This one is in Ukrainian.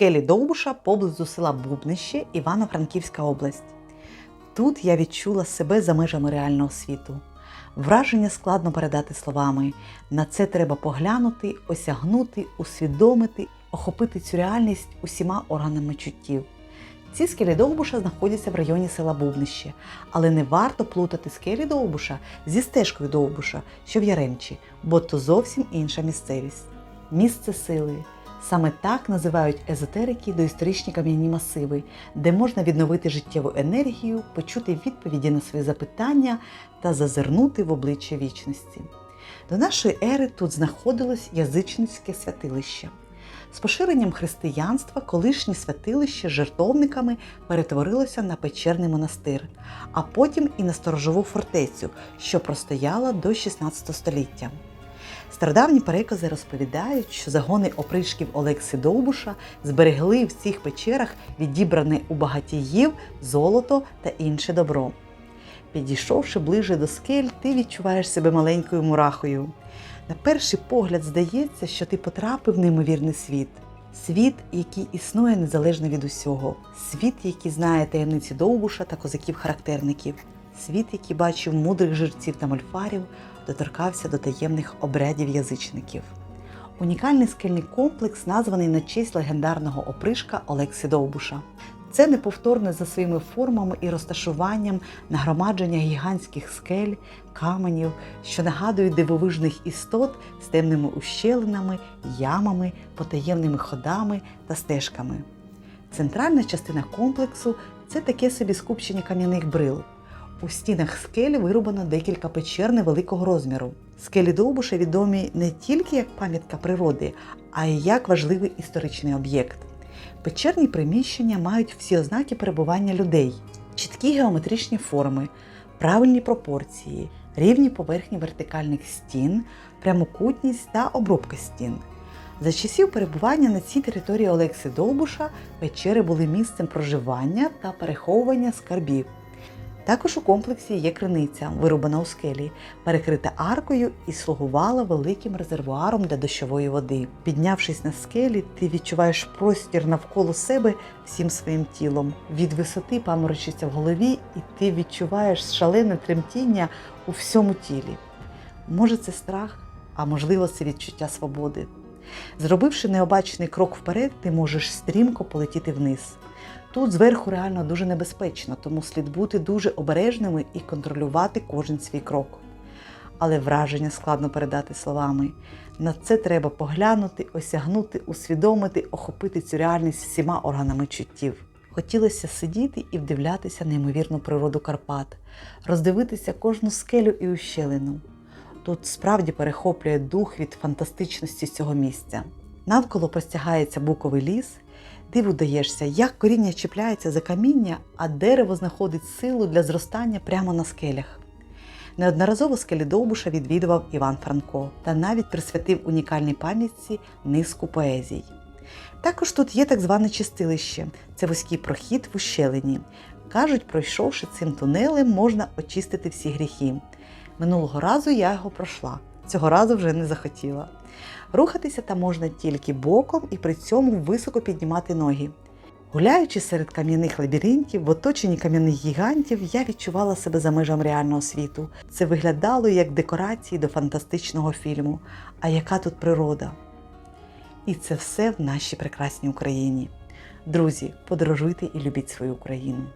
скелі Довбуша поблизу села Бубнище, Івано-Франківська область. Тут я відчула себе за межами реального світу. Враження складно передати словами. На це треба поглянути, осягнути, усвідомити, охопити цю реальність усіма органами чуттів. Ці скелі Довбуша знаходяться в районі села Бубнище, але не варто плутати скелі Довбуша зі стежкою Довбуша, що в Яремчі, бо то зовсім інша місцевість. Місце сили. Саме так називають езотерики доісторичні кам'яні масиви, де можна відновити життєву енергію, почути відповіді на свої запитання та зазирнути в обличчя вічності. До нашої ери тут знаходилось язичницьке святилище. З поширенням християнства колишнє святилище з жертовниками перетворилося на печерний монастир, а потім і на сторожову фортецю, що простояла до 16 століття. Стародавні перекази розповідають, що загони опришків Олекси Довбуша зберегли в цих печерах відібране у багатіїв золото та інше добро. Підійшовши ближе до скель, ти відчуваєш себе маленькою мурахою. На перший погляд здається, що ти потрапив в неймовірний світ. Світ, який існує незалежно від усього, світ, який знає таємниці Довбуша та козаків-характерників, світ, який бачив мудрих жерців та мольфарів, доторкався до таємних обрядів язичників. Унікальний скельний комплекс названий на честь легендарного опришка Олекси Довбуша. Це неповторне за своїми формами і розташуванням нагромадження гігантських скель, каменів, що нагадують дивовижних істот з темними ущелинами, ямами, потаємними ходами та стежками. Центральна частина комплексу це таке собі скупчення кам'яних брил. У стінах скелі вирубано декілька печер невеликого розміру. Скелі Довбуша відомі не тільки як пам'ятка природи, а й як важливий історичний об'єкт. Печерні приміщення мають всі ознаки перебування людей: чіткі геометричні форми, правильні пропорції, рівні поверхні вертикальних стін, прямокутність та обробка стін. За часів перебування на цій території Олекси Довбуша печери були місцем проживання та переховування скарбів. Також у комплексі є криниця, вирубана у скелі, перекрита аркою і слугувала великим резервуаром для дощової води. Піднявшись на скелі, ти відчуваєш простір навколо себе всім своїм тілом. Від висоти паморочиться в голові, і ти відчуваєш шалене тремтіння у всьому тілі. Може, це страх, а можливо, це відчуття свободи. Зробивши необачний крок вперед, ти можеш стрімко полетіти вниз. Тут зверху реально дуже небезпечно, тому слід бути дуже обережними і контролювати кожен свій крок. Але враження складно передати словами. На це треба поглянути, осягнути, усвідомити, охопити цю реальність всіма органами чуттів. Хотілося сидіти і вдивлятися неймовірну природу Карпат, роздивитися кожну скелю і ущелину. Тут справді перехоплює дух від фантастичності цього місця. Навколо простягається буковий ліс, Диву даєшся, як коріння чіпляється за каміння, а дерево знаходить силу для зростання прямо на скелях. Неодноразово скелі Довбуша відвідував Іван Франко та навіть присвятив унікальній пам'ятці низку поезій. Також тут є так зване чистилище це вузький прохід в ущелині. Кажуть, пройшовши цим тунелем, можна очистити всі гріхи. Минулого разу я його пройшла, цього разу вже не захотіла. Рухатися там можна тільки боком і при цьому високо піднімати ноги. Гуляючи серед кам'яних лабіринтів, в оточенні кам'яних гігантів, я відчувала себе за межами реального світу. Це виглядало як декорації до фантастичного фільму. А яка тут природа? І це все в нашій прекрасній Україні. Друзі, подорожуйте і любіть свою Україну.